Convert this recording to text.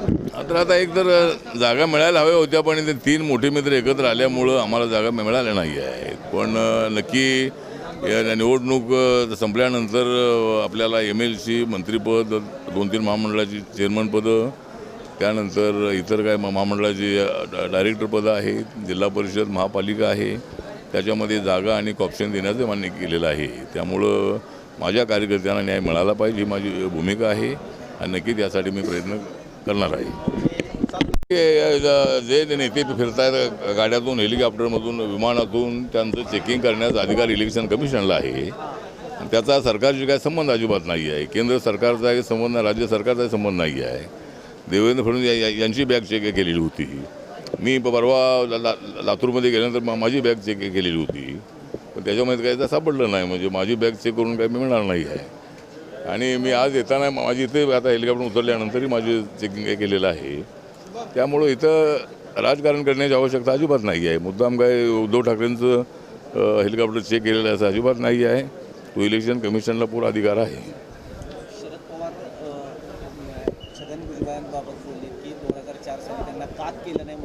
तर आता एक तर जागा मिळायला हव्या होत्या पण ते तीन मोठे मित्र एकत्र आल्यामुळं आम्हाला जागा मिळाल्या नाही आहेत. पण नक्की या निवडणूक संपल्यानंतर आपल्याला एम एल सी मंत्रिपद दोन तीन महामंडळाची चेअरमनपदं त्यानंतर इतर काय महामंडळाची अ, डायरेक्टरपदं आहेत जिल्हा परिषद महापालिका आहे त्याच्यामध्ये जागा आणि कॉप्शन देण्याचं मान्य केलेलं आहे. त्यामुळं माझ्या कार्यकर्त्यांना न्याय मिळाला पाहिजे ही माझी भूमिका आहे आणि नक्की त्यासाठी मी प्रयत्न करणार आहे. जे जे नेते फिरतायत गाड्यातून हेलिकॉप्टरमधून विमानातून त्यांचं चेकिंग करण्याचा अधिकार इलेक्शन कमिशनला आहे. त्याचा सरकारशी काय संबंध अजिबात नाही आहे. केंद्र सरकारचा संबंध राज्य सरकारचा संबंध नाही आहे. देवेंद्र फडणवीस या- यांची बॅग चेक केलेली होती. मी परवा ला- लातूरमध्ये गेल्यानंतर माझी बॅग चेक केलेली होती. पण त्याच्यामध्ये काही सापडलं नाही. म्हणजे माझी बॅग चेक करून काही मिळणार नाही आहे. आणि मी आज येताना माझी इथे आता हेलिकॉप्टर उतरल्यानंतरही माझी चेकिंग केलेलं आहे. त्यामुळं इथं राजकारण करण्याची आवश्यकता अजिबात नाही आहे. मुद्दाम काय उद्धव ठाकरेंचं हेलिकॉप्टर चेक केलेलं आहे असं अजिबात नाही आहे. तो इलेक्शन कमिशनला पूर्ण अधिकार आहे. शरद पवार छगन भुजबळांबाबत बोलले की दोन हजार चार साली त्यांना कात केलं नाही